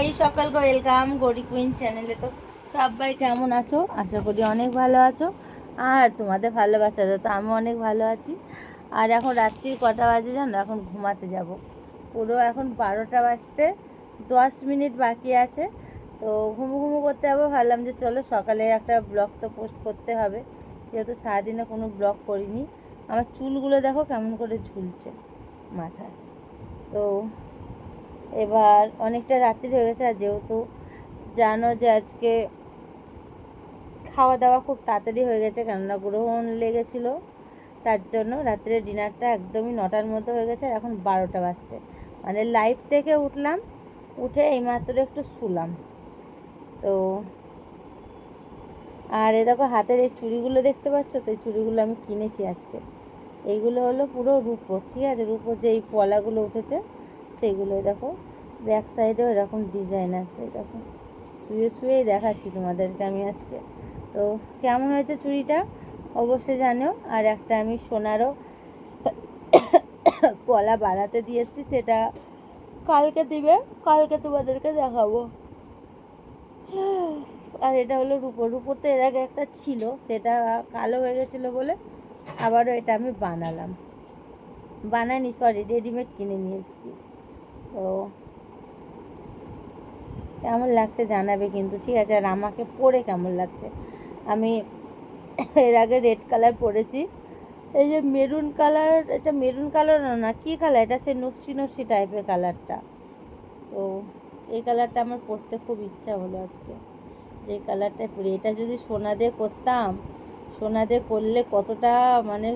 এই সকলকে ওয়েলকাম গরি কুইন চ্যানেলে তো সবাই কেমন আছো? আশা করি অনেক ভালো আছো। আর তোমাদের ভালোবাসা তো আমি অনেক ভালো আছি। আর এখন রাত্রি কটা বাজে জানো? এখন ঘুমাতে যাব। পুরো এখন বারোটা বাজতে দশ মিনিট বাকি আছে। তো ঘুমু ঘুমু করতে যাব। ভাবলাম যে চলো সকালে একটা ব্লগ তো পোস্ট করতে হবে। যেহেতু সারাদিনে কোনো ব্লগ করিনি। আমার চুলগুলো দেখো কেমন করে ঝুলছে মাথায়। তো এবার অনেকটা রাত্রি হয়ে গেছে আর যেহেতু জানো যে আজকে খাওয়া দাওয়া খুব তাড়াতাড়ি হয়ে গেছে, কেননা গ্রহণ লেগেছিল। তার জন্য রাত্রে ডিনারটা একদমই নটার মধ্যে হয়ে গেছে আর এখন বারোটা বাজছে। মানে লাইভ থেকে উঠলাম, উঠে এইমাত্র একটু শুলাম। তো আর এ দেখো হাতের এই চুড়িগুলো দেখতে পাচ্ছ? তো এই চুড়িগুলো আমি কিনেছি আজকে। এইগুলো হলো পুরো রূপোর, ঠিক আছে? রূপোর যে এই পলাগুলো উঠেছে সেইগুলো দেখো। ব্যাক সাইডেও এরকম ডিজাইন আছে দেখো। শুয়ে শুয়েই দেখাচ্ছি তোমাদেরকে আমি আজকে। তো কেমন হয়েছে চুড়িটা? অবশ্যই জানো আর একটা আমি সোনারও পলা বানাতে দিয়ে এসেছি, সেটা কালকে দিবে। কালকে তোমাদেরকে দেখাবো। আর এটা হলো রূপোর। রূপোর তো এর আগে একটা ছিল, সেটা কালো হয়ে গেছিল বলে আবারও এটা আমি বানালাম। বানাইনি সরি রেডিমেড কিনে নিয়ে এসেছি। তো কেমন লাগছে জানাবে কিন্তু, ঠিক আছে? আর আমাকে পরে কেমন লাগছে? আমি এর আগে রেড কালার পরেছি। এই যে মেরুন কালার এটা মেরুন কালার না কী কালার এটা সে নস্যি নস্যি টাইপের কালারটা তো এই কালারটা আমার পরতে খুব ইচ্ছা হলো আজকে। যে কালারটা পরি। এটা যদি সোনা দিয়ে করতাম, সোনা দিয়ে করলে কতটা মানে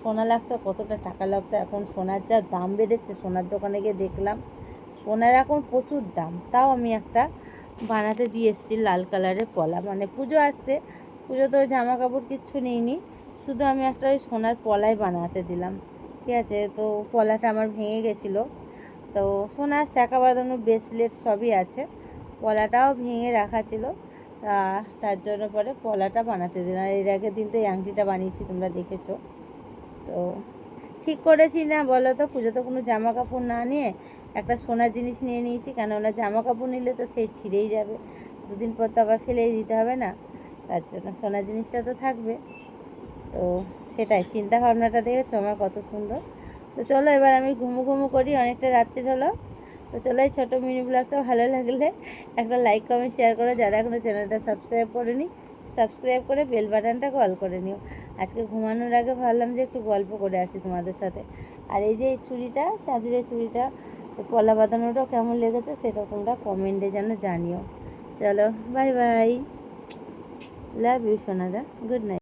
সোনা লাগতো, কতটা টাকা লাগতো। এখন সোনার যা দাম বেড়েছে, সোনার দোকানে গিয়ে দেখলাম। সোনার এখন প্রচুর দাম। তাও আমি একটা বানাতে দিয়ে এসেছি লাল কালারের পলা। মানে পুজো আসছে পুজো তো জামা কাপড় কিচ্ছু নিইনি। শুধু আমি একটা ওই সোনার পলাই বানাতে দিলাম। ঠিক আছে, তো পলাটা আমার ভেঙে গেছিল। তো সোনার শাঁখা বাঁধানো ব্রেসলেট সবই আছে। পলাটাও ভেঙে রাখা ছিল। তার জন্য পরে পলাটা বানাতে দিলাম। এর আগের দিন তো এই আংটিটা বানিয়েছি, তোমরা দেখেছ। তো ঠিক করেছি না, বলো তো, পুজো তো কোনো জামা কাপড় না নিয়ে একটা সোনার জিনিস নিয়ে নিয়েছি, কেন ওনার জামা কাপড় নিলে তো সেই ছিঁড়েই যাবে, দুদিন পর তো আবার ফেলেই দিতে হবে না, তার জন্য সোনার জিনিসটা তো থাকবে, তো সেটাই চিন্তা ভাবনাটা দেখেছ আমার কত সুন্দর, তো চলো এবার আমি ঘুমু ঘুমু করি, অনেকটা রাত্রি হলো, তো চলো এই ছোটো মিনি ব্লগটা ভালো লাগলে একটা লাইক কমেন্ট শেয়ার করো, যারা এখনও চ্যানেলটা সাবস্ক্রাইব করেনি সাবস্ক্রাইব করে বেল বাটনটা কল করে নিও। আজকে ঘুমানোর আগে ভাবলাম যে একটু গল্প করে আসি তোমাদের সাথে। আর এই যে চুড়িটা, চাঁদের চুড়িটা কলা বাঁধানোটাও কেমন লেগেছে সেটা তোমরা কমেন্টে যেন জানিও। চলো bye bye love you Sonara. Good night